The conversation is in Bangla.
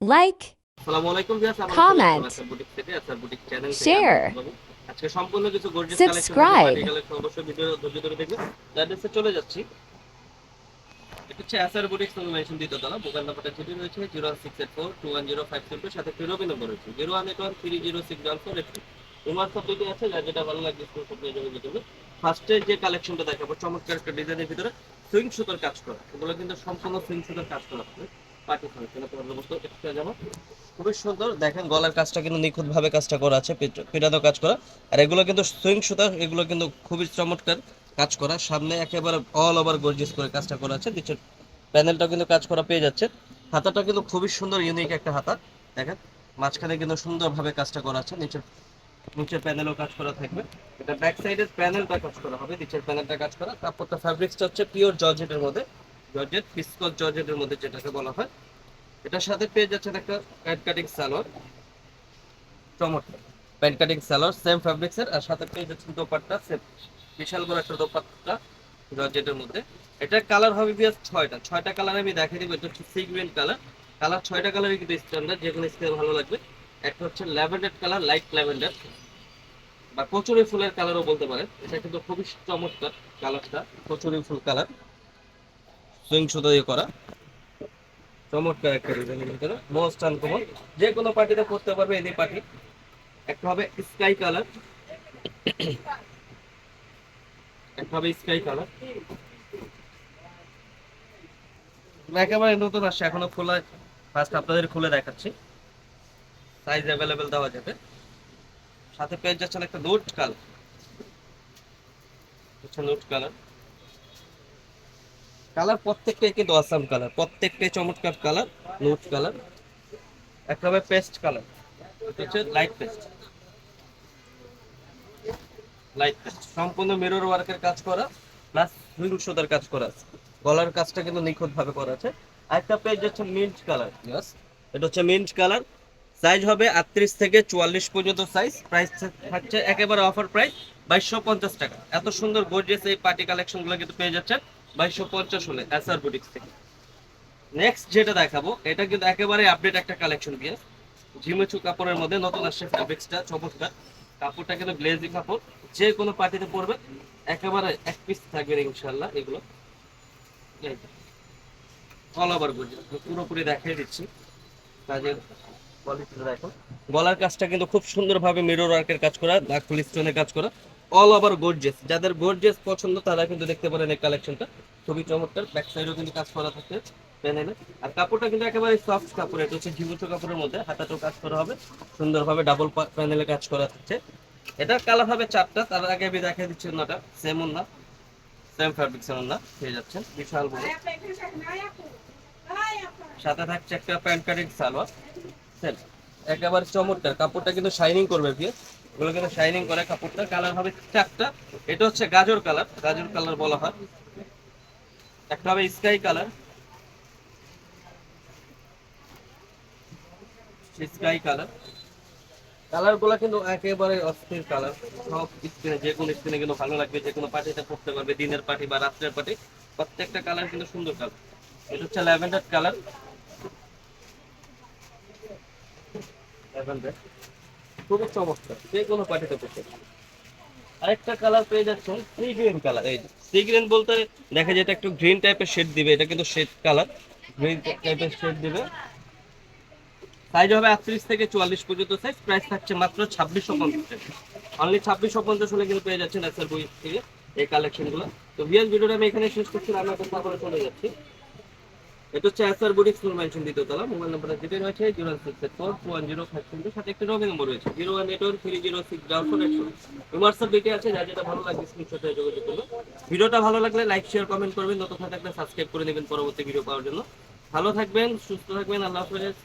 like, Comment. চ্যানেল থেকে Share. আজকে সম্পূর্ণ কিছু গর্জিয়াস Subscribe. কালেকশন অবশ্যই ভিডিও ধৈর্য ধরে দেখবেন অ্যাড্রেসে চলে যাচ্ছি এটা হচ্ছে মোবাইল নাম্বারটা যেটি রয়েছে zero six eight four two one zero five seven সাথে ফিরোবি নম্বর রয়েছে zero one eight one three zero six one four eight তোমার সব দিকে আছে যার যেটা ভালো লাগবে নিয়ে ফার্স্টে যে কালেকশনটা দেখাবো চমৎকার একটা ডিজাইনের ভিতরে সুইং সুতোর কাজ করা এগুলো কিন্তু সম্পূর্ণ সুইং সুতোর কাজ করা হবে সুন্দর। কাজ করা। পেয়ে যাচ্ছে। হাতাটা কিন্তু খুবই সুন্দর ইউনিক একটা হাতা। দেখেন, মাঝখানে কিন্তু সুন্দরভাবে কাজটা করা আছে। নিচের নিচের প্যানেলও কাজ করা থাকবে। এটা ব্যাক সাইডের প্যানেলটা কাজ করা হবে। নিচের প্যানেলটা কাজ করা। কাপড়টা ফ্যাব্রিক্সটা হচ্ছে পিওর জর্জেটের মধ্যে। জর্জেট পিসকল জর্জেটের মধ্যে যেটাকে বলা হয়, এটার সাথে পেয়ে যাচ্ছেন একটা প্যান্ট কাটিং সালোয়ার চমৎকার। প্যান্ট কাটিং সালোয়ার সেম ফ্যাব্রিক্সের আর সাথে পেয়ে যাচ্ছেন দোপাট্টা সেম বিশাল বড় একটা দোপাট্টা জর্জেটের মধ্যে। এটার কালার হবে বিয়াস ছয়টা ছয়টা কালার আমি দেখিয়ে দিব, এটা হচ্ছে সি গ্রিন কালার কালার ছয়টা কালারই কিন্তু স্ট্যান্ডার্ড যে কোনো স্কেল ভালো লাগবে। একটা হচ্ছে ল্যাভেন্ডার কালার লাইট ল্যাভেন্ডার বা কচুরি ফুলের কালারও বলতে পারেন। এটা কিন্তু খুবই চমৎকার কালারটা কচুরি ফুল কালার সুইং সুতো দিয়ে করা। চমৎকার একটা ডিজাইনের ভিতরে। মোস্ট আনকমন যে কোনো পার্টিতে করতে পারবে এনি পার্টি একটা হবে স্কাই কালার একটা হবে স্কাই কালার একেবারে নতুন আসছে, এখনও খোলা। ফার্স্ট আপনাদের খুলে দেখাচ্ছি। সাইজ অ্যাভেলেবেল দেওয়া যাবে। সাথে পেয়ে যাচ্ছেন একটা note colour note colour colour প্রত্যেকটাই কিন্তু আসাম কালার প্রত্যেকটাই চমৎকার কালার নোট কালার হবে পেস্ট কালার হচ্ছে লাইট পেস্ট লাইট পেস্ট সম্পূর্ণ মিরর ওয়ার্কের কাজ করা প্লাস সুইং সুতার কাজ করা আছে, গলার কাজটা কিন্তু নিখুঁত ভাবে করা আছে, আরেকটা পেজ হচ্ছে মিন্ট কালার ইয়াস এটা হচ্ছে মিন্ট কালার সাইজ হবে আটত্রিশ থেকে চুয়াল্লিশ পর্যন্ত সাইজ প্রাইস থাকছে একেবারে অফার প্রাইস বাইশশো পঞ্চাশ টাকা, এত সুন্দর গর্জিয়াস এই পার্টি কালেকশনগুলো কিন্তু পেয়ে যাচ্ছেন বাইশশো পঞ্চাশ হলে এসআর বুটিক্স থেকে। নেক্সট যেটা দেখাবো, এটা কিন্তু একেবারে আপডেট একটা কালেকশন দিয়ে ঝিমেচু কাপড়ের মধ্যে নতুন আসছে ফ্যাব্রিক্সটা চমৎকার। কাপড়টা কিন্তু গ্লেজি কাপড়, যে কোনো পার্টিতে পরবে, একেবারে এক পিস থাকবে ইনশাল্লাহ এগুলো। অল ওভার গর্জিয়াস পুরোপুরি দেখিয়ে দিচ্ছি। কাজের কোয়ালিটিটা দেখো। গলার কাজটা কিন্তু খুব সুন্দরভাবে মিরর ওয়ার্কের কাজ করা লাকুল স্টোনের কাজ করা। অল ওভার গর্জিয়াস যাদের গর্জিয়াস পছন্দ, তারা কিন্তু দেখতে পারেন এই কালেকশনটা খুবই চমৎকার। ব্যাক সাইডেও কিন্তু কাজ করা থাকে প্যানেলে আর কাপড়টা কিন্তু একেবারে সফট কাপড়, এটা হচ্ছে ঝিমুচো কাপড়ের মধ্যে হাতাতেও কাজ করা হবে। সুন্দরভাবে ডাবল প্যানেলে কাজ করা থাকছে। এটা কালার হবে চারটা, তার আগে আমি দেখিয়ে দিচ্ছি অন্যটা। সেম না সেম ফ্যাব্রিক্সের না পেয়ে যাচ্ছেন। বিশাল বড়। সাথে থাকছে একটা প্যান্ট কাটিং সালোয়ার। সেম। একেবারে চমৎকার। কাপড়টা কিন্তু শাইনিং করবে ভিয়ে এগুলো কিন্তু শাইনিং করে কাপড়টা কালার হবে চারটা। এটা হচ্ছে গাজর কালার গাজর কালার বলা হয়। একটা হবে স্কাই কালার স্কাই কালার কালারগুলো কিন্তু একেবারে অস্থির কালার সব স্কিনে যে কোনো স্কিনে কিন্তু ভালো লাগবে, যে কোনো পার্টিতে পড়তে পারবে, দিনের পার্টি বা রাত্রের পার্টি প্রত্যেকটা কালার কিন্তু সুন্দর কালার এটা হচ্ছে ল্যাভেন্ডার কালার ল্যাভেন্ডার খুবই চমৎকার, যে কোনো পার্টিতে পড়তে আরেকটা কালার পেয়ে যাচ্ছেন সি গ্রিন কালার এই সি গ্রিন বলতে দেখা যায় এটা একটু গ্রিন টাইপের শেড দিবে, এটা কিন্তু শেড কালার গ্রিন টাইপের শেড দিবে। সাইজ হবে আটত্রিশ থেকে চুয়াল্লিশ পর্যন্ত সাইজ প্রাইস থাকছে মাত্র ছাব্বিশশো পঞ্চাশ টাকা। অনলি ছাব্বিশশো পঞ্চাশ হলে কিন্তু পেয়ে যাচ্ছেন এসআর বই থেকে এই কালেকশনগুলো তো বিয়াস ভিডিওটা আমি এখানে শেষ করছি, রান্না করতে করে চলে যাচ্ছি। এটা হচ্ছে এসআর মেনশন মোবাইল রয়েছে, zero six eight four one zero five seven সাথে একটি রবি নম্বর রয়েছে, zero one eight one, three zero six, double four eight four. WhatsApp আছে যা যেটা ভালো লাগবে যোগাযোগ করবে ভিডিওটা ভালো লাগলে লাইক শেয়ার কমেন্ট করবেন। নতুন থাকলে সাবস্ক্রাইব করে নেবেন পরবর্তী ভিডিও পাওয়ার জন্য। ভালো থাকবেন, সুস্থ থাকবেন, আল্লাহ হাফেজ।